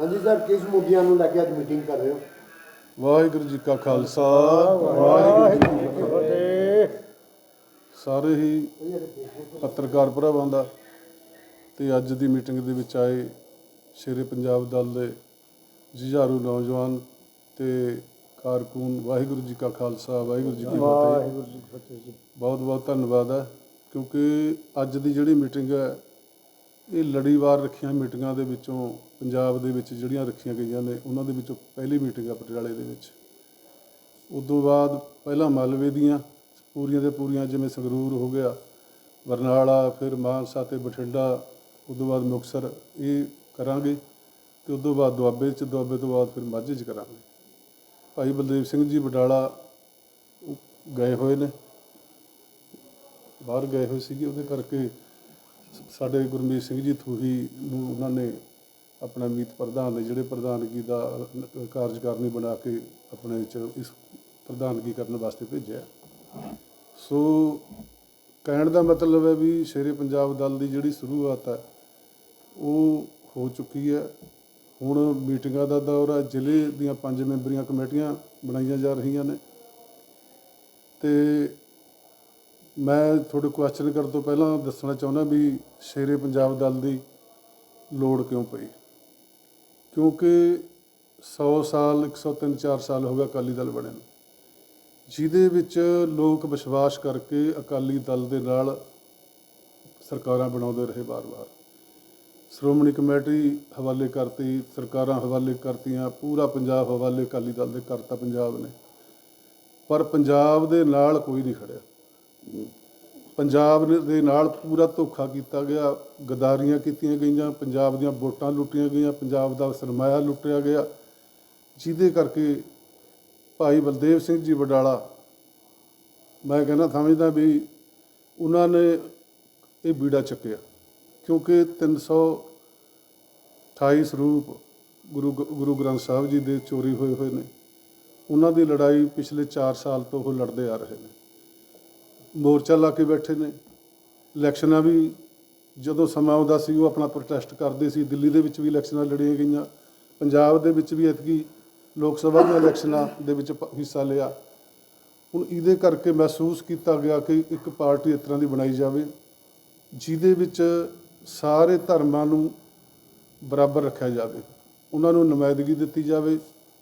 ਹਾਂਜੀ ਸਰ ਕਿਸ ਮੁੱਦਿਆਂ ਨੂੰ ਲੈ ਕੇ ਅੱਜ ਮੀਟਿੰਗ ਕਰ ਰਹੇ ਹੋ? ਵਾਹਿਗੁਰੂ ਜੀ ਕਾ ਖਾਲਸਾ ਵਾਹਿਗੁਰੂ ਜੀ ਕੀ ਫਤਿਹ। ਸਾਰੇ ਹੀ ਪੱਤਰਕਾਰ ਭਰਾਵਾਂ ਦਾ ਤੇ ਅੱਜ ਦੀ ਮੀਟਿੰਗ ਦੇ ਵਿੱਚ ਆਏ ਸ਼ੇਰੇ ਪੰਜਾਬ ਦਲ ਦੇ ਜੁਝਾਰੂ ਨੌਜਵਾਨ ਤੇ ਕਾਰਕੂਨ ਵਾਹਿਗੁਰੂ ਜੀ ਕਾ ਖਾਲਸਾ ਵਾਹਿਗੁਰੂ ਜੀ ਕੀ ਫਤਿਹ। ਵਾਹਿਗੁਰੂ ਜੀ ਕੀ ਫਤਿਹ ਜੀ। ਬਹੁਤ ਬਹੁਤ ਧੰਨਵਾਦ ਹੈ ਕਿਉਂਕਿ ਅੱਜ ਦੀ ਜਿਹੜੀ ਮੀਟਿੰਗ ਹੈ ਇਹ ਲੜੀਵਾਰ ਰੱਖੀਆਂ ਮੀਟਿੰਗਾਂ ਦੇ ਵਿੱਚੋਂ ਪੰਜਾਬ ਦੇ ਵਿੱਚ ਜਿਹੜੀਆਂ ਰੱਖੀਆਂ ਗਈਆਂ ਨੇ, ਉਹਨਾਂ ਦੇ ਵਿੱਚੋਂ ਪਹਿਲੀ ਮੀਟਿੰਗ ਆ ਪਟਿਆਲੇ ਦੇ ਵਿੱਚ। ਉਦੋਂ ਬਾਅਦ ਪਹਿਲਾਂ ਮਾਲਵੇ ਦੀਆਂ ਪੂਰੀਆਂ ਦੇ ਪੂਰੀਆਂ ਜਿਵੇਂ ਸੰਗਰੂਰ ਹੋ ਗਿਆ, ਬਰਨਾਲਾ, ਫਿਰ ਮਾਨਸਾ ਤੇ ਬਠਿੰਡਾ, ਉਦੋਂ ਬਾਅਦ ਮੁਕਤਸਰ ਇਹ ਕਰਾਂਗੇ ਤੇ ਉਦੋਂ ਬਾਅਦ ਦੁਆਬੇ ਚ, ਦੁਆਬੇ ਤੋਂ ਬਾਅਦ ਫਿਰ ਮਾਝੇ ਚ ਕਰਾਂਗੇ। ਭਾਈ ਬਲਦੇਵ ਸਿੰਘ ਜੀ ਬਟਾਲਾ ਗਏ ਹੋਏ ਨੇ, ਬਾਹਰ ਗਏ ਹੋਏ ਸੀਗੇ, ਉਹਦੇ ਕਰਕੇ ਸਾਡੇ ਗੁਰਮੀਤ ਸਿੰਘ ਜੀ ਥੂਹੀ ਨੂੰ ਉਹਨਾਂ ਨੇ ਆਪਣਾ ਮੀਤ ਪ੍ਰਧਾਨ ਦੇ ਜਿਹੜੇ ਪ੍ਰਧਾਨਗੀ ਦਾ ਕਾਰਜਕਾਰਨੀ ਬਣਾ ਕੇ ਆਪਣੇ ਚ ਇਸ ਪ੍ਰਧਾਨਗੀ ਕਰਨ ਵਾਸਤੇ ਭੇਜਿਆ। ਸੋ ਕਹਿਣ ਦਾ ਮਤਲਬ ਹੈ ਵੀ ਸ਼ੇਰੇ ਪੰਜਾਬ ਦਲ ਦੀ ਜਿਹੜੀ ਸ਼ੁਰੂਆਤ ਹੈ, ਉਹ ਹੋ ਚੁੱਕੀ ਹੈ। ਹੁਣ ਮੀਟਿੰਗਾਂ ਦਾ ਦੌਰ ਹੈ, ਜ਼ਿਲ੍ਹੇ ਦੀਆਂ ਪੰਜ ਮੈਂਬਰੀਆਂ ਕਮੇਟੀਆਂ ਬਣਾਈਆਂ ਜਾ ਰਹੀਆਂ ਨੇ। ਤੇ ਮੈਂ ਤੁਹਾਡੇ ਕੁਐਸਚਨ ਕਰਨ ਤੋਂ ਪਹਿਲਾਂ ਦੱਸਣਾ ਚਾਹੁੰਦਾ ਵੀ ਸ਼ੇਰੇ ਪੰਜਾਬ ਦਲ ਦੀ ਲੋੜ ਕਿਉਂ ਪਈ? ਕਿਉਂਕਿ 100 ਸਾਲ 103 4 ਸਾਲ ਹੋ ਗਿਆ ਅਕਾਲੀ ਦਲ ਬਣੇ ਨੂੰ। ਜਿਹਦੇ ਵਿੱਚ ਲੋਕ ਵਿਸ਼ਵਾਸ ਕਰਕੇ ਅਕਾਲੀ ਦਲ ਦੇ ਨਾਲ ਸਰਕਾਰਾਂ ਬਣਾਉਂਦੇ ਰਹੇ ਵਾਰ-ਵਾਰ। ਸ਼੍ਰੋਮਣੀ ਕਮੇਟੀ ਹਵਾਲੇ ਕਰਤੀ, ਸਰਕਾਰਾਂ ਹਵਾਲੇ ਕਰਤੀਆਂ, ਪੂਰਾ ਪੰਜਾਬ ਹਵਾਲੇ ਅਕਾਲੀ ਦਲ ਦੇ ਕਰਤਾ ਪੰਜਾਬ ਨੇ। ਪਰ ਪੰਜਾਬ ਦੇ ਨਾਲ ਕੋਈ ਨਹੀਂ ਖੜਿਆ। ਪੰਜਾਬ ਦੇ ਨਾਲ ਪੂਰਾ ਧੋਖਾ ਕੀਤਾ ਗਿਆ। ਗਦਾਰੀਆਂ ਕੀਤੀਆਂ ਗਈਆਂ, ਪੰਜਾਬ ਦੀਆਂ ਵੋਟਾਂ ਲੁੱਟੀਆਂ ਗਈਆਂ, ਪੰਜਾਬ ਦਾ ਸਰਮਾਇਆ ਲੁੱਟਿਆ ਗਿਆ। ਜਿਹਦੇ ਕਰਕੇ ਭਾਈ ਬਲਦੇਵ ਸਿੰਘ ਜੀ ਵਡਾਲਾ, ਮੈਂ ਕਹਿੰਦਾ ਸਮਝਦਾ ਵੀ ਉਹਨਾਂ ਨੇ ਇਹ ਬੀੜਾ ਚੱਕਿਆ। ਕਿਉਂਕਿ 328 ਸਰੂਪ ਗੁਰੂ ਗੁਰੂ ਗ੍ਰੰਥ ਸਾਹਿਬ ਜੀ ਦੇ ਚੋਰੀ ਹੋਏ ਹੋਏ ਨੇ। ਉਹਨਾਂ ਦੀ ਲੜਾਈ ਪਿਛਲੇ 4 ਸਾਲ ਤੋਂ ਉਹ ਲੜਦੇ ਆ ਰਹੇ ਨੇ। ਮੋਰਚਾ ਲਾ ਕੇ ਬੈਠੇ ਨੇ। ਇਲੈਕਸ਼ਨਾਂ ਵੀ ਜਦੋਂ ਸਮਾਂ ਆਉਂਦਾ ਸੀ, ਉਹ ਆਪਣਾ ਪ੍ਰੋਟੈਸਟ ਕਰਦੇ ਸੀ। ਦਿੱਲੀ ਦੇ ਵਿੱਚ ਵੀ ਇਲੈਕਸ਼ਨਾਂ ਲੜੀਆਂ ਗਈਆਂ। ਪੰਜਾਬ ਦੇ ਵਿੱਚ ਵੀ ਐਤਕੀ ਲੋਕ ਸਭਾ ਦੀਆਂ ਇਲੈਕਸ਼ਨਾਂ ਦੇ ਵਿੱਚ ਹਿੱਸਾ ਲਿਆ। ਹੁਣ ਇਹਦੇ ਕਰਕੇ ਮਹਿਸੂਸ ਕੀਤਾ ਗਿਆ ਕਿ ਇੱਕ ਪਾਰਟੀ ਇਸ ਤਰ੍ਹਾਂ ਦੀ ਬਣਾਈ ਜਾਵੇ, ਜਿਹਦੇ ਵਿੱਚ ਸਾਰੇ ਧਰਮਾਂ ਨੂੰ ਬਰਾਬਰ ਰੱਖਿਆ ਜਾਵੇ। ਉਹਨਾਂ ਨੂੰ ਨੁਮਾਇੰਦਗੀ ਦਿੱਤੀ ਜਾਵੇ।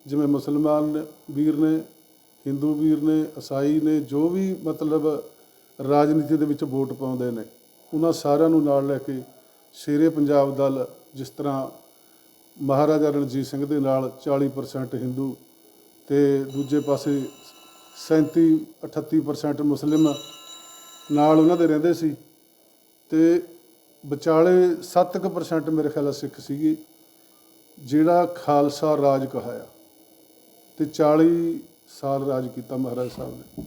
ਜਿਵੇਂ ਮੁਸਲਮਾਨ ਵੀਰ ਨੇ, ਹਿੰਦੂ ਵੀਰ ਨੇ ਈਸਾਈ ਨੇ, ਜੋ ਵੀ ਮਤਲਬ ਰਾਜਨੀਤੀ ਦੇ ਵਿੱਚ ਵੋਟ ਪਾਉਂਦੇ ਨੇ। ਉਹਨਾਂ ਸਾਰਿਆਂ ਨੂੰ ਨਾਲ ਲੈ ਕੇ ਸ਼ੇਰੇ ਪੰਜਾਬ ਦਲ ਜਿਸ ਤਰ੍ਹਾਂ ਮਹਾਰਾਜਾ ਰਣਜੀਤ ਸਿੰਘ ਦੇ ਨਾਲ 40% ਹਿੰਦੂ ਤੇ ਦੂਜੇ ਪਾਸੇ 37 38% ਮੁਸਲਿਮ ਨਾਲ ਉਹਨਾਂ ਦੇ ਰਹਿੰਦੇ ਸੀ ਤੇ ਵਿਚਾਲੇ 7% ਮੇਰੇ ਖਿਆਲ ਸਿੱਖ ਸੀਗੇ, ਜਿਹੜਾ ਖਾਲਸਾ ਰਾਜ ਕਹਾਇਆ ਤੇ 40 ਸਾਲ ਰਾਜ ਕੀਤਾ ਮਹਾਰਾਜ ਸਾਹਿਬ ਨੇ।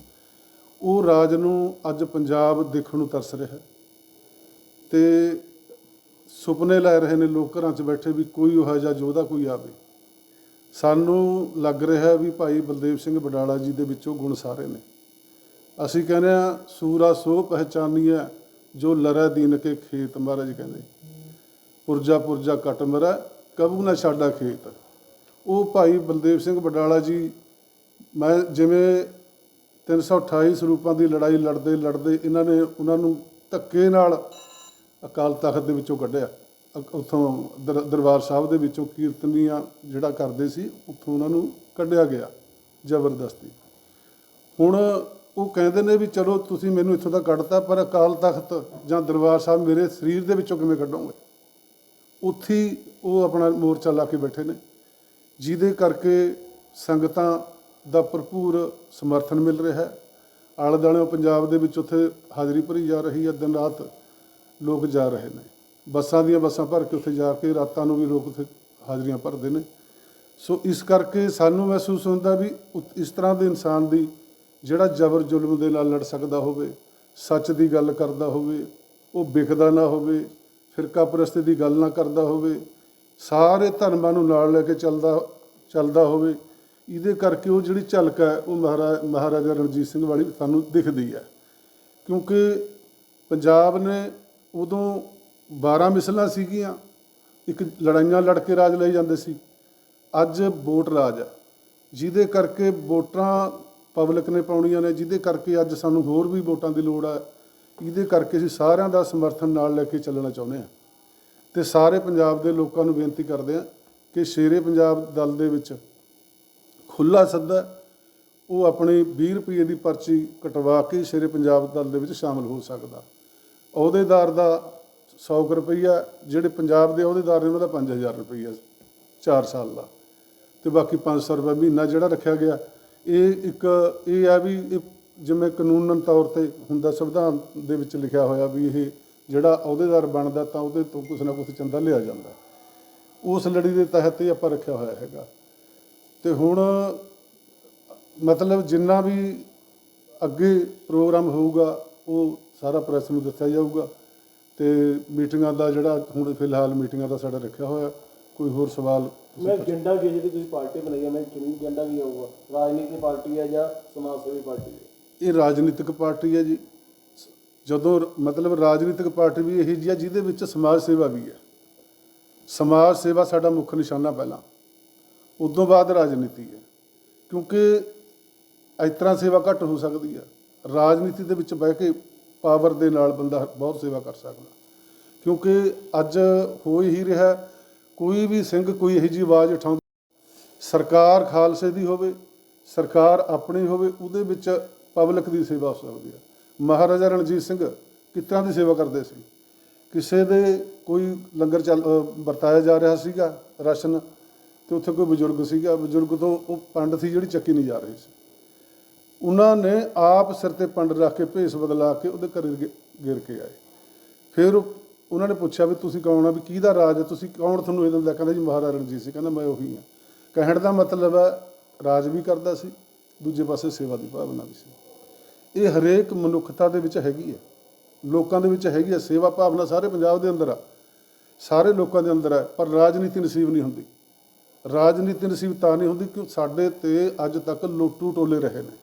ਉਹ ਰਾਜ ਨੂੰ ਅੱਜ ਪੰਜਾਬ ਦੇਖਣ ਨੂੰ ਤਰਸ ਰਿਹਾ ਹੈ। ਤੇ ਸੁਪਨੇ ਲੈ ਰਹੇ ਨੇ ਲੋਕ ਘਰਾਂ 'ਚ ਬੈਠੇ ਵੀ ਕੋਈ ਉਹ ਜਿਹਾ ਯੋਧਾ ਕੋਈ ਆਵੇ। ਸਾਨੂੰ ਲੱਗ ਰਿਹਾ ਵੀ ਭਾਈ ਬਲਦੇਵ ਸਿੰਘ ਬਡਾਲਾ ਜੀ ਦੇ ਵਿੱਚੋਂ ਗੁਣ ਸਾਰੇ ਨੇ। ਅਸੀਂ ਕਹਿੰਦੇ ਆ ਸੂਰਾ ਸੋ ਪਹਿਚਾਨੀਐ ਜੋ ਲਰੈ ਦੀਨ ਕੇ ਖੇਤ ਮਹਾਰਾਜ ਕਹਿੰਦੇ। ਪੁਰਜਾ ਪੁਰਜਾ ਕਟ ਮਰੈ, ਕਬੂ ਨਾ ਛਾਡਾ ਖੇਤ। ਉਹ ਭਾਈ ਬਲਦੇਵ ਸਿੰਘ ਬਡਾਲਾ ਜੀ, ਮੈਂ ਜਿਵੇਂ 328 ਸਰੂਪਾਂ ਦੀ ਲੜਾਈ ਲੜਦੇ ਲੜਦੇ ਇਹਨਾਂ ਨੇ ਉਹਨਾਂ ਨੂੰ ਧੱਕੇ ਨਾਲ ਅਕਾਲ ਤਖਤ ਦੇ ਵਿੱਚੋਂ ਕੱਢਿਆ। ਅਕ- ਉੱਥੋਂ ਦਰ- ਦਰਬਾਰ ਸਾਹਿਬ ਦੇ ਵਿੱਚੋਂ ਕੀਰਤਨੀਆਂ ਜਿਹੜਾ ਕਰਦੇ ਸੀ, ਉੱਥੋਂ ਉਹਨਾਂ ਨੂੰ ਕੱਢਿਆ ਗਿਆ ਜ਼ਬਰਦਸਤੀ। ਹੁਣ ਉਹ ਕਹਿੰਦੇ ਨੇ ਵੀ ਚਲੋ ਤੁਸੀਂ ਮੈਨੂੰ ਇੱਥੋਂ ਤੱਕ ਕੱਢਤਾ, ਪਰ ਅਕਾਲ ਤਖਤ ਜਾਂ ਦਰਬਾਰ ਸਾਹਿਬ ਮੇਰੇ ਸਰੀਰ ਦੇ ਵਿੱਚੋਂ ਕਿਵੇਂ ਕੱਢੋਗੇ? ਉੱਥੇ ਉਹ ਆਪਣਾ ਮੋਰਚਾ ਲਾ ਕੇ ਬੈਠੇ ਨੇ। ਜਿਹਦੇ ਕਰਕੇ ਸੰਗਤਾਂ ਦਾ ਭਰਪੂਰ ਸਮਰਥਨ ਮਿਲ ਰਿਹਾ ਹੈ। ਆਲੇ ਦੁਆਲੇ ਪੰਜਾਬ ਦੇ ਵਿੱਚ ਉੱਥੇ ਹਾਜ਼ਰੀ ਭਰੀ ਜਾ ਰਹੀ ਹੈ। ਦਿਨ ਰਾਤ ਲੋਕ ਜਾ ਰਹੇ ਨੇ। ਬੱਸਾਂ ਦੀਆਂ ਬੱਸਾਂ ਭਰ ਕੇ ਉੱਥੇ ਜਾ ਕੇ ਰਾਤਾਂ ਨੂੰ ਵੀ ਲੋਕ ਉੱਥੇ ਹਾਜ਼ਰੀਆਂ ਭਰਦੇ ਨੇ। ਸੋ ਇਸ ਕਰਕੇ ਸਾਨੂੰ ਮਹਿਸੂਸ ਹੁੰਦਾ ਵੀ ਉ- ਇਸ ਤਰ੍ਹਾਂ ਦੇ ਇਨਸਾਨ ਦੀ ਜਿਹੜਾ ਜ਼ਬਰ ਜ਼ੁਲਮ ਦੇ ਨਾਲ ਲੜ ਸਕਦਾ ਹੋਵੇ, ਸੱਚ ਦੀ ਗੱਲ ਕਰਦਾ ਹੋਵੇ, ਉਹ ਵਿਕਦਾ ਨਾ ਹੋਵੇ, ਫਿਰਕਾ ਪ੍ਰਸਤੀ ਦੀ ਗੱਲ ਨਾ ਕਰਦਾ ਹੋਵੇ, ਸਾਰੇ ਧਰਮਾਂ ਨੂੰ ਨਾਲ ਲੈ ਕੇ ਚੱਲਦਾ ਚੱਲਦਾ ਹੋਵੇ ਇਹਦੇ ਕਰਕੇ ਉਹ ਜਿਹੜੀ ਝਲਕ ਹੈ, ਉਹ ਮਹਾਰਾ, ਮਹਾਰਾਜਾ ਰਣਜੀਤ ਸਿੰਘ ਵਾਲੀ ਸਾਨੂੰ ਦਿਖਦੀ ਹੈ। ਕਿਉਂਕਿ ਪੰਜਾਬ ਨੇ ਉਦੋਂ 12 ਮਿਸਲਾਂ ਸੀਗੀਆਂ, ਇੱਕ ਲੜਾਈਆਂ ਲੜ ਕੇ ਰਾਜ ਲਏ ਜਾਂਦੇ ਸੀ। ਅੱਜ ਵੋਟ ਰਾਜ ਹੈ, ਜਿਹਦੇ ਕਰਕੇ ਵੋਟਾਂ ਪਬਲਿਕ ਨੇ ਪਾਉਣੀਆਂ ਨੇ, ਜਿਹਦੇ ਕਰਕੇ ਅੱਜ ਸਾਨੂੰ ਹੋਰ ਵੀ ਵੋਟਾਂ ਦੀ ਲੋੜ ਹੈ, ਇਹਦੇ ਕਰਕੇ ਅਸੀਂ ਸਾਰਿਆਂ ਦਾ ਸਮਰਥਨ ਨਾਲ ਲੈ ਕੇ ਚੱਲਣਾ ਚਾਹੁੰਦੇ ਹਾਂ। ਤੇ ਸਾਰੇ ਪੰਜਾਬ ਦੇ ਲੋਕਾਂ ਨੂੰ ਬੇਨਤੀ ਕਰਦੇ ਹਾਂ ਕਿ ਸ਼ੇਰੇ ਪੰਜਾਬ ਦਲ ਦੇ ਵਿੱਚ ਖੁੱਲਾ ਸੱਦਾ ਉਹ ਆਪਣੇ 20 ਰੁਪਏ ਦੀ ਪਰਚੀ ਕਟਵਾ ਕੇ ਸ਼ੇਰੇ ਪੰਜਾਬ ਦਲ ਦੇ ਵਿੱਚ ਸ਼ਾਮਲ ਹੋ ਸਕਦਾ। ਅਹੁਦੇਦਾਰ ਦਾ 100 ਕੁ ਰੁਪਈਆ, ਜਿਹੜੇ ਪੰਜਾਬ ਦੇ ਅਹੁਦੇਦਾਰ ਨੇ ਉਹਨਾਂ ਦਾ 5000 ਰੁਪਈਆ 4 ਸਾਲ ਦਾ। ਤੇ ਬਾਕੀ 500 ਰੁਪਏ ਮਹੀਨਾ ਜਿਹੜਾ ਰੱਖਿਆ ਗਿਆ, ਇਹ ਇੱਕ, ਇਹ ਆ ਵੀ ਇਹ ਜਿਵੇਂ ਕਾਨੂੰਨਨ ਤੌਰ ਤੇ ਹੁੰਦਾ, ਸੰਵਿਧਾਨ ਦੇ ਵਿੱਚ ਲਿਖਿਆ ਹੋਇਆ ਵੀ ਇਹ ਜਿਹੜਾ ਅਹੁਦੇਦਾਰ ਬਣਦਾ ਤਾਂ ਉਹਦੇ ਤੋਂ ਕੁਛ ਨਾ ਕੁਛ ਚੰਦਾ ਲਿਆ ਜਾਂਦਾ। ਉਸ ਲੜੀ ਦੇ ਤਹਿਤ ਹੀ ਆਪਾਂ ਰੱਖਿਆ ਹੋਇਆ ਹੈਗਾ। ਤੇ ਹੁਣ ਮਤਲਬ ਜਿੰਨਾ ਵੀ ਅੱਗੇ ਪ੍ਰੋਗਰਾਮ ਹੋਊਗਾ ਉਹ ਸਾਰਾ ਪ੍ਰੈਸ ਨੂੰ ਦੱਸਿਆ ਜਾਊਗਾ ਤੇ ਮੀਟਿੰਗਾਂ ਦਾ ਜਿਹੜਾ ਹੁਣ ਫਿਲਹਾਲ ਮੀਟਿੰਗਾਂ ਦਾ ਸਾਡਾ ਰੱਖਿਆ ਹੋਇਆ ਕੋਈ ਹੋਰ ਸਵਾਲ ਮੈਂ ਏਜੰਡਾ ਕੀ ਹੈ ਜਿਹੜੀ ਤੁਸੀਂ ਪਾਰਟੀ ਬਣਾਈ ਹੈ ਮੈਂ ਕਿਹੜੀ ਏਜੰਡਾ ਕੀ ਹੋਊਗਾ? ਰਾਜਨੀਤਿਕ ਪਾਰਟੀ ਹੈ ਜਾਂ ਸਮਾਜ ਸੇਵੀ ਪਾਰਟੀ ਹੈ? ਇਹ ਰਾਜਨੀਤਿਕ ਪਾਰਟੀ ਹੈ ਜੀ। ਜਦੋਂ ਮਤਲਬ ਰਾਜਨੀਤਿਕ ਪਾਰਟੀ ਵੀ ਇਹੀ ਜਿਹੀ ਹੈ ਜਿਹਦੇ ਵਿੱਚ ਸਮਾਜ ਸੇਵਾ ਵੀ ਹੈ। ਸਮਾਜ ਸੇਵਾ ਸਾਡਾ ਮੁੱਖ ਨਿਸ਼ਾਨਾ ਪਹਿਲਾਂ। ਉਦੋਂ ਬਾਅਦ ਰਾਜਨੀਤੀ ਹੈ, ਕਿਉਂਕਿ ਇਸ ਤਰ੍ਹਾਂ ਸੇਵਾ ਘੱਟ ਹੋ ਸਕਦੀ ਆ ਰਾਜਨੀਤੀ ਦੇ ਵਿੱਚ ਬਹਿ ਕੇ ਪਾਵਰ ਦੇ ਨਾਲ ਬੰਦਾ ਬਹੁਤ ਸੇਵਾ ਕਰ ਸਕਦਾ। ਕਿਉਂਕਿ ਅੱਜ ਹੋ ਹੀ ਰਿਹਾ, ਕੋਈ ਵੀ ਸਿੰਘ ਕੋਈ ਇਹੋ ਜਿਹੀ ਆਵਾਜ਼ ਉਠਾਉਂਦਾ, ਸਰਕਾਰ ਖਾਲਸੇ ਦੀ ਹੋਵੇ, ਸਰਕਾਰ ਆਪਣੀ ਹੋਵੇ, ਉਹਦੇ ਵਿੱਚ ਪਬਲਿਕ ਦੀ ਸੇਵਾ ਹੋ ਸਕਦੀ ਹੈ। ਮਹਾਰਾਜਾ ਰਣਜੀਤ ਸਿੰਘ ਕਿਸ ਤਰ੍ਹਾਂ ਦੀ ਸੇਵਾ ਕਰਦੇ ਸੀ? ਕਿਸੇ ਦੇ ਕੋਈ ਲੰਗਰ ਚੱਲ ਵਰਤਾਇਆ ਜਾ ਰਿਹਾ ਸੀਗਾ, ਰਾਸ਼ਨ ਤੇ ਉੱਥੇ ਕੋਈ ਬਜ਼ੁਰਗ ਸੀਗਾ, ਬਜ਼ੁਰਗ ਤੋਂ ਉਹ ਪੰਡ ਸੀ ਜਿਹੜੀ ਚੱਕੀ ਨਹੀਂ ਜਾ ਰਹੀ ਸੀ। ਉਹਨਾਂ ਨੇ ਆਪ ਸਿਰ ਤੇ ਪੰਡ ਰੱਖ ਕੇ ਭੇਸ ਬਦਲਾ ਕੇ ਉਹਦੇ ਘਰੇ ਗਿ- ਗਿਰ ਕੇ ਆਏ। ਫਿਰ ਉਹਨਾਂ ਨੇ ਪੁੱਛਿਆ ਵੀ ਤੁਸੀਂ ਕੌਣ ਆ? ਵੀ ਕਿਹਦਾ ਰਾਜ ਹੈ ਤੁਸੀਂ ਕੌਣ? ਤੁਹਾਨੂੰ ਇਹ ਦਿੰਦਾ ਕਹਿੰਦਾ ਜੀ ਮਹਾਰਾਜਾ ਰਣਜੀਤ ਸਿੰਘ। ਕਹਿੰਦਾ ਮੈਂ ਉਹੀ ਹਾਂ ਕਹਿਣ ਦਾ ਮਤਲਬ ਹੈ ਰਾਜ ਵੀ ਕਰਦਾ ਸੀ, ਦੂਜੇ ਪਾਸੇ ਸੇਵਾ ਦੀ ਭਾਵਨਾ ਵੀ ਸੀ। ਇਹ ਹਰੇਕ ਮਨੁੱਖਤਾ ਦੇ ਵਿੱਚ ਹੈਗੀ ਹੈ। ਲੋਕਾਂ ਦੇ ਵਿੱਚ ਹੈਗੀ ਹੈ। ਸੇਵਾ ਭਾਵਨਾ ਸਾਰੇ ਪੰਜਾਬ ਦੇ ਅੰਦਰ ਆ। ਸਾਰੇ ਲੋਕਾਂ ਦੇ ਅੰਦਰ ਹੈ ਪਰ ਰਾਜਨੀਤੀ ਨਸੀਬ ਨਹੀਂ ਹੁੰਦੀ। ਰਾਜਨੀਤੀ ਨਸੀਬ ਤਾਂ ਨਹੀਂ ਹੁੰਦੀ ਕਿ ਸਾਡੇ ਤੇ ਅੱਜ ਤੱਕ ਲੋਟੂ ਟੋਲੇ ਰਹੇ ਨੇ।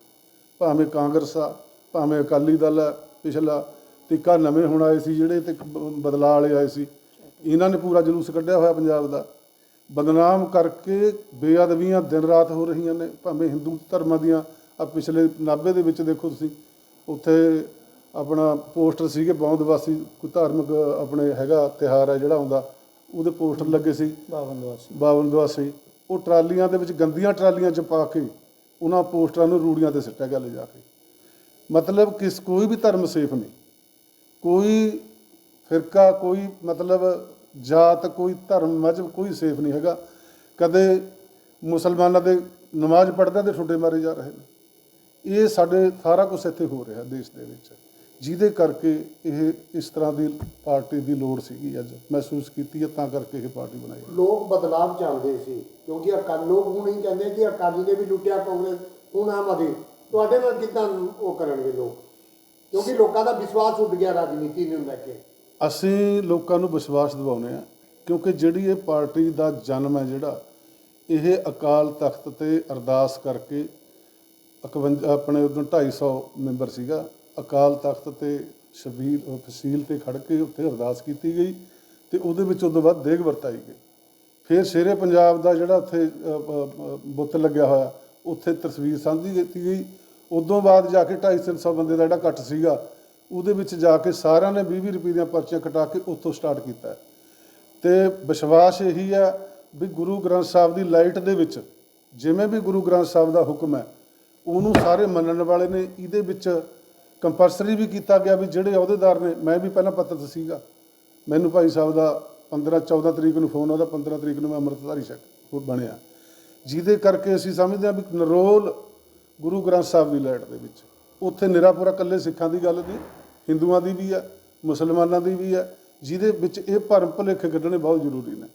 ਭਾਵੇਂ ਕਾਂਗਰਸ ਆ, ਭਾਵੇਂ ਅਕਾਲੀ ਦਲ ਆ, ਪਿਛਲਾ ਟਿੱਕਾ ਨਵੇਂ ਹੁਣ ਆਏ ਸੀ, ਜਿਹੜੇ ਤੇ ਬ- ਬਦਲਾਅ ਵਾਲੇ ਆਏ ਸੀ। ਇਹਨਾਂ ਨੇ ਪੂਰਾ ਜਲੂਸ ਕੱਢਿਆ ਹੋਇਆ ਪੰਜਾਬ ਦਾ। ਬਦਨਾਮ ਕਰਕੇ ਬੇਅਦਬੀਆਂ ਦਿਨ ਰਾਤ ਹੋ ਰਹੀਆਂ ਨੇ। ਭਾਵੇਂ ਹਿੰਦੂ ਧਰਮਾਂ ਦੀਆਂ, ਆ ਪਿਛਲੇ 90 ਦੇ ਵਿੱਚ ਦੇਖੋ ਤੁਸੀਂ, ਉੱਥੇ ਆਪਣਾ ਪੋਸਟਰ ਸੀਗੇ ਬੌਂਦਵਾਸੀ ਕੋਈ ਧਾਰਮਿਕ ਆਪਣੇ ਹੈਗਾ ਤਿਹਾਰ ਹੈ ਜਿਹੜਾ ਆਉਂਦਾ। ਉਹਦੇ ਪੋਸਟਰ ਲੱਗੇ ਸੀ। ਬਾਵਨ ਦਵਾਸੀ ਬਾਵਨ ਦਵਾਸੀ ਉਹ ਟਰਾਲੀਆਂ ਦੇ ਵਿੱਚ ਗੰਦੀਆਂ ਟਰਾਲੀਆਂ 'ਚ ਪਾ ਕੇ ਉਹਨਾਂ ਪੋਸਟਰਾਂ ਨੂੰ ਰੂੜੀਆਂ ਤੇ ਸਿੱਟਿਆ ਗਿਆ ਲਿਜਾ ਕੇ। ਮਤਲਬ ਕਿਸ ਕੋਈ ਵੀ ਧਰਮ ਸੇਫ ਨਹੀਂ। ਕੋਈ ਫਿਰਕਾ ਕੋਈ ਮਤਲਬ ਜਾਤ ਕੋਈ ਧਰਮ ਮਜ਼ਹਬ ਕੋਈ ਸੇਫ ਨਹੀਂ ਹੈਗਾ। ਕਦੇ ਮੁਸਲਮਾਨਾਂ ਦੇ ਨਮਾਜ਼ ਪੜ੍ਹਦਿਆਂ ਦੇ ਠੁੱਡੇ ਮਾਰੇ ਜਾ ਰਹੇ ਨੇ। ਇਹ ਸਾਡੇ ਸਾਰਾ ਕੁਝ ਇੱਥੇ ਹੋ ਰਿਹਾ ਦੇਸ਼ ਦੇ ਵਿੱਚ। ਜਿਹਦੇ ਕਰਕੇ ਇਹ ਇਸ ਤਰ੍ਹਾਂ ਦੀ ਪਾਰਟੀ ਦੀ ਲੋੜ ਸੀਗੀ ਅੱਜ ਮਹਿਸੂਸ ਕੀਤੀ ਹੈ ਤਾਂ ਕਰਕੇ ਇਹ ਪਾਰਟੀ ਬਣਾਈ। ਲੋਕ ਬਦਲਾਵ ਚਾਹੁੰਦੇ ਸੀ ਕਿਉਂਕਿ ਅਕਾਲੀ ਲੋਕ ਹੁਣ ਹੀ ਕਹਿੰਦੇ ਕਿ ਅਕਾਲੀ ਨੇ ਵੀ ਲੁੱਟਿਆ ਕਾਂਗਰਸ ਹੁਣ ਆਮ ਆਦਮੀ। ਤੁਹਾਡੇ ਨਾਲ ਕਿੱਦਾਂ ਉਹ ਕਰਨਗੇ ਲੋਕ? ਕਿਉਂਕਿ ਲੋਕਾਂ ਦਾ ਵਿਸ਼ਵਾਸ ਉੱਡ ਗਿਆ ਰਾਜਨੀਤੀ ਨੂੰ ਲੈ ਕੇ। ਅਸੀਂ ਲੋਕਾਂ ਨੂੰ ਵਿਸ਼ਵਾਸ ਦਿਵਾਉਂਦੇ ਆ ਕਿਉਂਕਿ ਜਿਹੜੀ ਇਹ ਪਾਰਟੀ ਦਾ ਜਨਮ ਹੈ ਜਿਹੜਾ ਇਹ ਅਕਾਲ ਤਖਤ ਤੇ ਅਰਦਾਸ ਕਰਕੇ 51 ਆਪਣੇ ਉਦੋਂ 250 ਮੈਂਬਰ ਸੀਗਾ ਅਕਾਲ ਤਖਤ ਤੇ ਸ਼ਬੀਰ ਫਸੀਲ ਤੇ ਖੜ ਕੇ ਉੱਥੇ ਅਰਦਾਸ ਕੀਤੀ ਗਈ ਤੇ ਉਹਦੇ ਵਿੱਚ ਉਦੋਂ ਬਾਅਦ ਦੇਗ ਵਰਤਾਈ ਗਈ। ਫਿਰ ਸ਼ੇਰੇ ਪੰਜਾਬ ਦਾ ਜਿਹੜਾ ਉੱਥੇ ਬੁੱਤ ਲੱਗਿਆ ਹੋਇਆ, ਉੱਥੇ ਤਸਵੀਰ ਸਾਂਝੀ ਕੀਤੀ ਗਈ। ਉਦੋਂ ਬਾਅਦ ਜਾ ਕੇ 250 ਬੰਦੇ ਦਾ ਜਿਹੜਾ ਇਕੱਠ ਸੀਗਾ, ਉਹਦੇ ਵਿੱਚ ਜਾ ਕੇ ਸਾਰਿਆਂ ਨੇ 20 ਰੁਪਏ ਦੀਆਂ ਪਰਚੀਆਂ ਕਟਾ ਕੇ ਉੱਥੋਂ ਸਟਾਰਟ ਕੀਤਾ। ਤੇ ਵਿਸ਼ਵਾਸ ਇਹੀ ਹੈ ਵੀ ਗੁਰੂ ਗ੍ਰੰਥ ਸਾਹਿਬ ਦੀ ਲਾਈਟ ਦੇ ਵਿੱਚ ਜਿਵੇਂ ਵੀ ਗੁਰੂ ਗ੍ਰੰਥ ਸਾਹਿਬ ਦਾ ਹੁਕਮ ਹੈ, ਉਹਨੂੰ ਸਾਰੇ ਮੰਨਣ ਵਾਲੇ ਨੇ, ਇਹਦੇ ਵਿੱਚ ਕੰਪਲਸਰੀ ਵੀ ਕੀਤਾ ਗਿਆ ਵੀ ਜਿਹੜੇ ਅਹੁਦੇਦਾਰ ਨੇ ਮੈਂ ਵੀ ਪਹਿਲਾਂ ਪਤਤ ਸੀਗਾ। ਮੈਨੂੰ ਭਾਈ ਸਾਹਿਬ ਦਾ 15 14 ਤਰੀਕ ਨੂੰ ਫੋਨ ਆਉਂਦਾ 15 ਤਰੀਕ ਨੂੰ ਮੈਂ ਅੰਮ੍ਰਿਤਧਾਰੀ ਸ਼ਕ ਬਣਿਆ। ਜਿਹਦੇ ਕਰਕੇ ਅਸੀਂ ਸਮਝਦੇ ਹਾਂ ਵੀ ਨਰੋਲ ਗੁਰੂ ਗ੍ਰੰਥ ਸਾਹਿਬ ਦੀ ਲਾਈਟ ਦੇ ਵਿੱਚ। ਉੱਥੇ ਨਿਰਾਪੁਰਾ ਇਕੱਲੇ ਸਿੱਖਾਂ ਦੀ ਗੱਲ ਨਹੀਂ ਹਿੰਦੂਆਂ ਦੀ ਵੀ ਹੈ ਮੁਸਲਮਾਨਾਂ ਦੀ ਵੀ ਹੈ ਜਿਹਦੇ ਵਿੱਚ ਇਹ ਭਰਮ ਭੁਲੇਖੇ ਕੱਢਣੇ ਬਹੁਤ ਜ਼ਰੂਰੀ ਨੇ।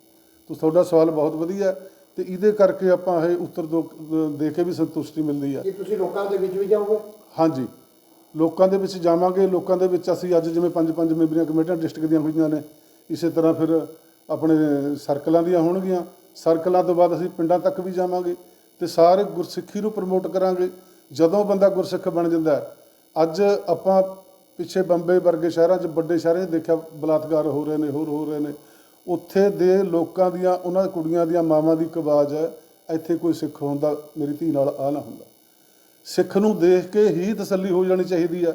ਤੋ ਤੁਹਾਡਾ ਸਵਾਲ ਬਹੁਤ ਵਧੀਆ ਤੇ ਇਹਦੇ ਕਰਕੇ ਆਪਾਂ ਇਹ ਉੱਤਰ ਦੋ ਕੇ ਵੀ ਸੰਤੁਸ਼ਟੀ ਮਿਲਦੀ ਹੈ। ਕਿ ਤੁਸੀਂ ਲੋਕਾਂ ਦੇ ਵਿੱਚ ਵੀ ਜਾਓਗੇ? ਹਾਂਜੀ। ਲੋਕਾਂ ਦੇ ਵਿੱਚ ਜਾਵਾਂਗੇ, ਲੋਕਾਂ ਦੇ ਵਿੱਚ ਅਸੀਂ ਅੱਜ ਜਿਵੇਂ ਪੰਜ ਪੰਜ ਮੈਂਬਰੀਆਂ ਕਮੇਟੀਆਂ ਡਿਸਟ੍ਰਿਕਟ ਦੀਆਂ ਹੋਈਆਂ ਨੇ, ਇਸੇ ਤਰ੍ਹਾਂ ਫਿਰ ਆਪਣੇ ਸਰਕਲਾਂ ਦੀਆਂ ਹੋਣਗੀਆਂ। ਸਰਕਲਾਂ ਤੋਂ ਬਾਅਦ ਅਸੀਂ ਪਿੰਡਾਂ ਤੱਕ ਵੀ ਜਾਵਾਂਗੇ ਤੇ ਸਾਰੇ ਗੁਰਸਿੱਖੀ ਨੂੰ ਪ੍ਰਮੋਟ ਕਰਾਂਗੇ, ਜਦੋਂ ਬੰਦਾ ਗੁਰਸਿੱਖ ਬਣ ਜਾਂਦਾ ਅੱਜ ਆਪਾਂ ਪਿੱਛੇ ਬੰਬੇ ਵਰਗੇ ਸ਼ਹਿਰਾਂ 'ਚ ਵੱਡੇ ਸ਼ਹਿਰਾਂ 'ਚ ਦੇਖਿਆ, ਬਲਾਤਕਾਰ ਹੋ ਰਹੇ ਨੇ, ਹੋਰ ਹੋ ਰਹੇ ਨੇ। ਉੱਥੇ ਦੇ ਲੋਕਾਂ ਦੀਆਂ, ਉਹਨਾਂ ਕੁੜੀਆਂ ਦੀਆਂ ਮਾਵਾਂ ਦੀ ਇੱਕ ਆਵਾਜ਼ ਹੈ, ਇੱਥੇ ਕੋਈ ਸਿੱਖ ਹੁੰਦਾ ਮੇਰੀ ਧੀ ਨਾਲ ਆ ਨਾ ਹੁੰਦਾ। ਸਿੱਖ ਨੂੰ ਦੇਖ ਕੇ ਹੀ ਤਸੱਲੀ ਹੋ ਜਾਣੀ ਚਾਹੀਦੀ ਆ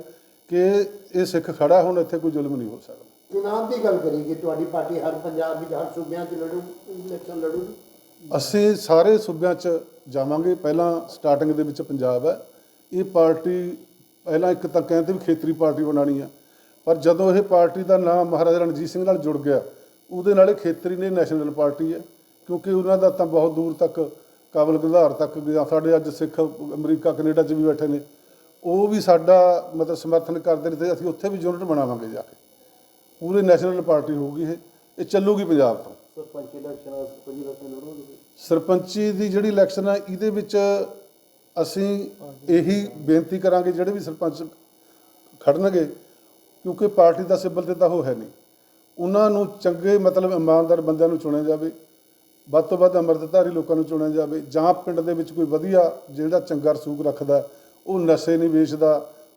ਕਿ ਇਹ ਸਿੱਖ ਖੜਾ ਹੁਣ ਇੱਥੇ ਕੋਈ ਜ਼ੁਲਮ ਨਹੀਂ ਹੋ ਸਕਦਾ। ਚੁਣਾਵ ਦੀ ਗੱਲ ਕਰੀਏ ਤੁਹਾਡੀ ਪਾਰਟੀ ਹਰ ਪੰਜਾਬ ਵਿੱਚ ਹਰ ਸੂਬਿਆਂ 'ਚ ਲੜੂ ਇਲੈਕਸ਼ਨ ਲੜੂਗੀ? ਅਸੀਂ ਸਾਰੇ ਸੂਬਿਆਂ 'ਚ ਜਾਵਾਂਗੇ। ਪਹਿਲਾਂ ਸਟਾਰਟਿੰਗ ਦੇ ਵਿੱਚ ਪੰਜਾਬ ਹੈ। ਇਹ ਪਾਰਟੀ ਪਹਿਲਾਂ ਇੱਕ ਤਾਂ ਕਹਿੰਦੇ ਵੀ ਖੇਤਰੀ ਪਾਰਟੀ ਬਣਾਣੀ ਆ। ਪਰ ਜਦੋਂ ਇਹ ਪਾਰਟੀ ਦਾ ਨਾਮ ਮਹਾਰਾਜਾ ਰਣਜੀਤ ਸਿੰਘ ਨਾਲ ਜੁੜ ਗਿਆ ਉਹਦੇ ਨਾਲ ਇਹ ਖੇਤਰੀ ਨੇ ਨੈਸ਼ਨਲ ਪਾਰਟੀ ਹੈ। ਕਿਉਂਕਿ ਉਹਨਾਂ ਦਾ ਤਾਂ ਬਹੁਤ ਦੂਰ ਤੱਕ ਕਾਬਲ ਗੰਧਾਰ ਤੱਕ ਗਿਆ ਸਾਡੇ ਅੱਜ ਸਿੱਖ ਅਮਰੀਕਾ ਕੈਨੇਡਾ 'ਚ ਵੀ ਬੈਠੇ ਨੇ ਉਹ ਵੀ ਸਾਡਾ ਮਤਲਬ ਸਮਰਥਨ ਕਰਦੇ ਨੇ ਤੇ ਅਸੀਂ ਉੱਥੇ ਵੀ ਯੂਨਿਟ ਬਣਾਵਾਂਗੇ ਜਾ ਕੇ। ਪੂਰੀ ਨੈਸ਼ਨਲ ਪਾਰਟੀ ਹੋਊਗੀ ਇਹ ਇਹ ਚੱਲੂਗੀ ਪੰਜਾਬ ਤੋਂ। ਸਰਪੰਚ ਇਲੈਕਸ਼ਨ ਸਰਪੰਚ ਇਲੈਕਸ਼ਨ ਲੜੋਗੇ ਤੁਸੀਂ? ਸਰਪੰਚੀ ਦੀ ਜਿਹੜੀ ਇਲੈਕਸ਼ਨ ਆ ਇਹਦੇ ਵਿੱਚ ਅਸੀਂ ਇਹੀ ਬੇਨਤੀ ਕਰਾਂਗੇ ਜਿਹੜੇ ਵੀ ਸਰਪੰਚ ਖੜਨਗੇ ਕਿਉਂਕਿ ਪਾਰਟੀ ਦਾ ਸਿੱਬਲ ਤੇ ਤਾਂ ਉਹ ਹੈ ਨਹੀਂ। ਉਹਨਾਂ ਨੂੰ ਚੰਗੇ ਮਤਲਬ ਇਮਾਨਦਾਰ ਬੰਦਿਆਂ ਨੂੰ ਚੁਣਿਆ ਜਾਵੇ ਵੱਧ ਤੋਂ ਵੱਧ ਅੰਮ੍ਰਿਤਧਾਰੀ ਲੋਕਾਂ ਨੂੰ ਚੁਣਿਆ ਜਾਵੇ ਜਾਂ ਪਿੰਡ ਦੇ ਵਿੱਚ ਕੋਈ ਵਧੀਆ ਜਿਹੜਾ ਚੰਗਾ ਰਸੂਖ ਰੱਖਦਾ ਉਹ ਨਸ਼ੇ ਨਹੀਂ ਵੇਚਦਾ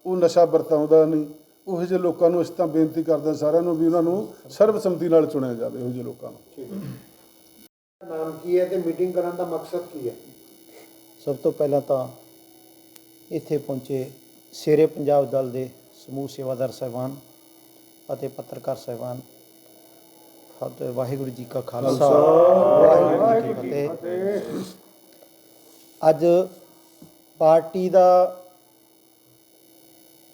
ਉਹ ਨਸ਼ਾ ਵਰਤਾਉਂਦਾ ਨਹੀਂ ਉਹੋ ਜਿਹੇ ਲੋਕਾਂ ਨੂੰ ਅਸੀਂ ਤਾਂ ਬੇਨਤੀ ਕਰਦੇ ਸਾਰਿਆਂ ਨੂੰ ਵੀ ਉਹਨਾਂ ਨੂੰ ਸਰਬਸੰਮਤੀ ਨਾਲ ਚੁਣਿਆ ਜਾਵੇ ਉਹੋ ਜਿਹੇ ਲੋਕਾਂ ਨੂੰ। ਨਾਮ ਕੀ ਹੈ ਤੇ ਮੀਟਿੰਗ ਕਰਨ ਦਾ ਮਕਸਦ ਕੀ ਹੈ? ਸਭ ਤੋਂ ਪਹਿਲਾਂ ਤਾਂ ਇੱਥੇ ਪਹੁੰਚੇ ਸ਼ੇਰੇ ਪੰਜਾਬ ਦਲ ਦੇ ਸਮੂਹ ਸੇਵਾਦਾਰ ਸਹਿਬਾਨ ਅਤੇ ਪੱਤਰਕਾਰ ਸਹਿਬਾਨ ਫਤਿਹ ਵਾਹਿਗੁਰੂ ਜੀ ਕਾ ਖਾਲਸਾ। ਵਾਹਿਗੁਰੂ ਜੀ ਕੀ ਫਤਿਹ। ਅੱਜ ਪਾਰਟੀ ਦਾ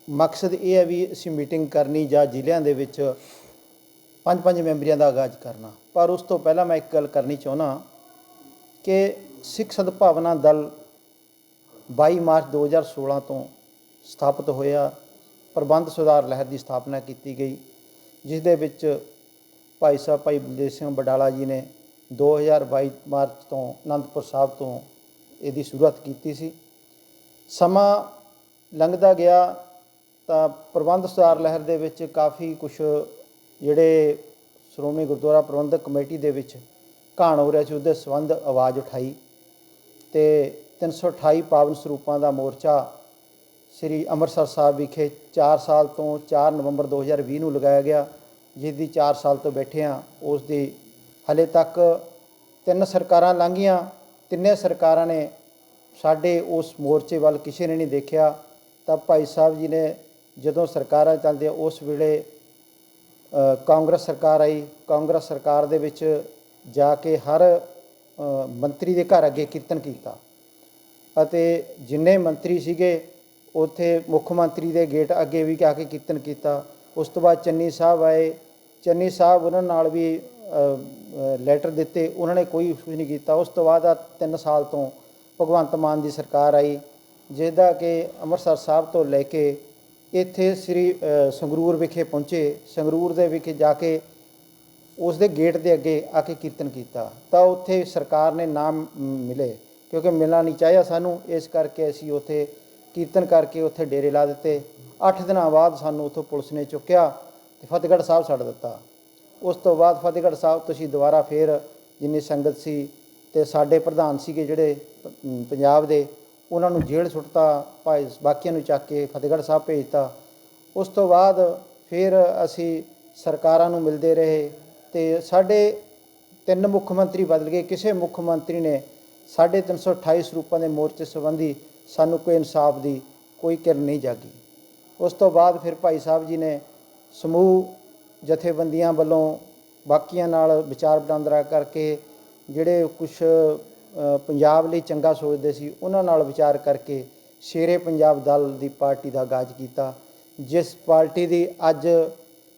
ਮਕਸਦ ਇਹ ਹੈ ਵੀ ਅਸੀਂ ਮੀਟਿੰਗ ਕਰਨੀ ਜਾਂ ਜ਼ਿਲ੍ਹਿਆਂ ਦੇ ਵਿੱਚ ਪੰਜ ਪੰਜ ਮੈਂਬਰੀਆਂ ਦਾ ਆਗਾਜ਼ ਕਰਨਾ। ਪਰ ਉਸ ਤੋਂ ਪਹਿਲਾਂ ਮੈਂ ਇੱਕ ਗੱਲ ਕਰਨੀ ਚਾਹੁੰਦਾ ਕਿ ਸਿੱਖ ਸਦਭਾਵਨਾ ਦਲ 22 ਮਾਰਚ 2016 ਤੋਂ ਸਥਾਪਿਤ ਹੋਇਆ ਪ੍ਰਬੰਧ ਸੁਧਾਰ ਲਹਿਰ ਦੀ ਸਥਾਪਨਾ ਕੀਤੀ ਗਈ ਜਿਸ ਦੇ ਵਿੱਚ ਭਾਈ ਸਾਹਿਬ, ਭਾਈ ਬਲਦੇਵ ਸਿੰਘ ਬਡਾਲਾ ਜੀ ਨੇ 2022 ਮਾਰਚ ਤੋਂ ਅਨੰਦਪੁਰ ਸਾਹਿਬ ਤੋਂ ਇਹਦੀ ਸ਼ੁਰੂਆਤ ਕੀਤੀ ਸੀ। ਸਮਾਂ ਲੰਘਦਾ ਗਿਆ ਤਾਂ ਪ੍ਰਬੰਧ ਸੁਧਾਰ ਲਹਿਰ ਦੇ ਵਿੱਚ ਕਾਫੀ ਕੁਝ ਜਿਹੜੇ ਸ਼੍ਰੋਮਣੀ ਗੁਰਦੁਆਰਾ ਪ੍ਰਬੰਧਕ ਕਮੇਟੀ ਦੇ ਵਿੱਚ ਘਾਣ ਹੋ ਰਿਹਾ ਸੀ, ਉਹਦੇ ਸੰਬੰਧ ਆਵਾਜ਼ ਉਠਾਈ ਤੇ 328 ਪਾਵਨ ਸਰੂਪਾਂ ਦਾ ਮੋਰਚਾ ਸ੍ਰੀ ਅੰਮ੍ਰਿਤਸਰ ਸਾਹਿਬ ਵਿਖੇ 4 ਸਾਲ ਤੋਂ 4 ਨਵੰਬਰ 2020 ਨੂੰ ਲਗਾਇਆ ਗਿਆ। ਜਿਸ ਦੀ 4 ਸਾਲ ਤੋਂ ਬੈਠੇ ਆ ਉਸ ਦੀ ਹਲੇ ਤੱਕ ਤਿੰਨ ਸਰਕਾਰਾਂ ਲੰਘੀਆਂ, ਤਿੰਨੇ ਸਰਕਾਰਾਂ ਨੇ ਸਾਡੇ ਉਸ ਮੋਰਚੇ ਵੱਲ ਕਿਸੇ ਨੇ ਨਹੀਂ ਦੇਖਿਆ। ਤਾਂ ਭਾਈ ਸਾਹਿਬ ਜੀ ਨੇ ਜਦੋਂ ਸਰਕਾਰਾਂ ਚੱਲਦੀਆਂ ਉਸ ਵੇਲੇ ਕਾਂਗਰਸ ਸਰਕਾਰ ਆਈ। ਕਾਂਗਰਸ ਸਰਕਾਰ ਦੇ ਵਿੱਚ ਜਾ ਕੇ ਹਰ ਮੰਤਰੀ ਦੇ ਘਰ ਅੱਗੇ ਕੀਰਤਨ ਕੀਤਾ। ਅਤੇ ਜਿੰਨੇ ਮੰਤਰੀ ਸੀਗੇ, ਉੱਥੇ ਮੁੱਖ ਮੰਤਰੀ ਦੇ ਗੇਟ ਅੱਗੇ ਵੀ ਜਾ ਕੇ ਕੀਰਤਨ ਕੀਤਾ। ਉਸ ਤੋਂ ਬਾਅਦ ਚੰਨੀ ਸਾਹਿਬ ਆਏ। ਚੰਨੀ ਸਾਹਿਬ ਉਹਨਾਂ ਨਾਲ ਵੀ ਲੈਟਰ ਦਿੱਤੇ। ਉਹਨਾਂ ਨੇ ਕੋਈ ਕੁਝ ਨਹੀਂ ਕੀਤਾ। ਉਸ ਤੋਂ ਬਾਅਦ ਆ 3 ਸਾਲ ਤੋਂ ਭਗਵੰਤ ਮਾਨ ਦੀ ਸਰਕਾਰ ਆਈ, ਜਿਹਦਾ ਕਿ ਅੰਮ੍ਰਿਤਸਰ ਸਾਹਿਬ ਤੋਂ ਲੈ ਕੇ ਇੱਥੇ ਸ੍ਰੀ ਸੰਗਰੂਰ ਵਿਖੇ ਪਹੁੰਚੇ। ਸੰਗਰੂਰ ਦੇ ਵਿਖੇ ਜਾ ਕੇ ਉਸ ਦੇ ਗੇਟ ਦੇ ਅੱਗੇ ਆ ਕੇ ਕੀਰਤਨ ਕੀਤਾ। ਤਾਂ ਉੱਥੇ ਸਰਕਾਰ ਨੇ ਨਾਮ ਮਿਲੇ। ਕਿਉਂਕਿ ਮਿਲਣਾ ਨਹੀਂ ਚਾਹਿਆ ਸਾਨੂੰ। ਇਸ ਕਰਕੇ ਅਸੀਂ ਉੱਥੇ ਕੀਰਤਨ ਕਰਕੇ ਉੱਥੇ ਡੇਰੇ ਲਾ ਦਿੱਤੇ। 8 ਦਿਨਾਂ ਬਾਅਦ ਸਾਨੂੰ ਉੱਥੋਂ ਪੁਲਿਸ ਨੇ ਚੁੱਕਿਆ। ਤੇ ਫਤਿਹਗੜ੍ਹ ਸਾਹਿਬ ਛੱਡ ਦਿੱਤਾ। ਉਸ ਤੋਂ ਬਾਅਦ ਫਤਿਹਗੜ੍ਹ ਸਾਹਿਬ ਤੁਸੀਂ ਦੁਬਾਰਾ ਫੇਰ ਜਿੰਨੀ ਸੰਗਤ ਸੀ ਤੇ ਸਾਡੇ ਪ੍ਰਧਾਨ ਸੀਗੇ ਜਿਹੜੇ ਪੰਜਾਬ ਦੇ, ਉਹਨਾਂ ਨੂੰ ਜੇਲ੍ਹ ਸੁੱਟਤਾ, ਭਾਈ ਬਾਕੀਆਂ ਨੂੰ ਚੱਕ ਕੇ ਫਤਿਹਗੜ੍ਹ ਸਾਹਿਬ ਭੇਜਤਾ। ਉਸ ਤੋਂ ਬਾਅਦ ਫਿਰ ਅਸੀਂ ਸਰਕਾਰਾਂ ਨੂੰ ਮਿਲਦੇ ਰਹੇ ਤੇ ਸਾਡੇ ਤਿੰਨ ਮੁੱਖ ਮੰਤਰੀ ਬਦਲ ਗਏ। ਕਿਸੇ ਮੁੱਖ ਮੰਤਰੀ ਨੇ ਸਾਢੇ ਤਿੰਨ ਸੌ ਅਠਾਈ ਸਰੂਪਾਂ ਦੇ ਮੋਰਚੇ ਸੰਬੰਧੀ ਸਾਨੂੰ ਕੋਈ ਇਨਸਾਫ ਦੀ ਕੋਈ ਕਿਰਨ ਨਹੀਂ ਜਾਗੀ। ਉਸ ਤੋਂ ਬਾਅਦ ਫਿਰ ਭਾਈ ਸਾਹਿਬ ਜੀ ਨੇ ਸਮੂਹ ਜਥੇਬੰਦੀਆਂ ਵੱਲੋਂ ਬਾਕੀਆਂ ਨਾਲ ਵਿਚਾਰ ਵਟਾਂਦਰਾ ਕਰਕੇ ਜਿਹੜੇ ਕੁਝ ਪੰਜਾਬ ਲਈ ਚੰਗਾ ਸੋਚਦੇ ਸੀ, ਉਹਨਾਂ ਨਾਲ ਵਿਚਾਰ ਕਰਕੇ ਸ਼ੇਰੇ ਪੰਜਾਬ ਦਲ ਦੀ ਪਾਰਟੀ ਦਾ ਆਗਾਜ਼ ਕੀਤਾ। ਜਿਸ ਪਾਰਟੀ ਦੀ ਅੱਜ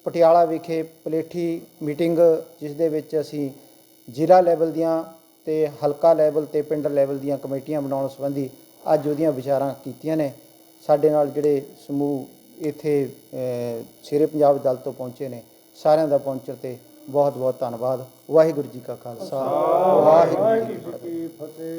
ਪਟਿਆਲਾ ਵਿਖੇ ਪਲੇਠੀ ਮੀਟਿੰਗ, ਜਿਸ ਦੇ ਵਿੱਚ ਅਸੀਂ ਜ਼ਿਲ੍ਹਾ ਲੈਵਲ ਦੀਆਂ ਤੇ ਹਲਕਾ ਲੈਵਲ ਤੇ ਪਿੰਡ ਲੈਵਲ ਦੀਆਂ ਕਮੇਟੀਆਂ ਬਣਾਉਣ ਸੰਬੰਧੀ ਅੱਜ ਉਹਦੀਆਂ ਵਿਚਾਰਾਂ ਕੀਤੀਆਂ ਨੇ। ਸਾਡੇ ਨਾਲ ਜਿਹੜੇ ਸਮੂਹ ਇੱਥੇ ਸ਼ੇਰੇ ਪੰਜਾਬ ਦਲ ਤੋਂ ਪਹੁੰਚੇ ਨੇ। ਸਾਰਿਆਂ ਦਾ ਪਹੁੰਚਣ ਤੇ ਬਹੁਤ ਬਹੁਤ ਧੰਨਵਾਦ। ਵਾਹਿਗੁਰੂ ਜੀ ਕਾ ਖਾਲਸਾ। ਵਾਹਿਗੁਰੂ ਜੀ ਕੀ ਫਤਿਹ।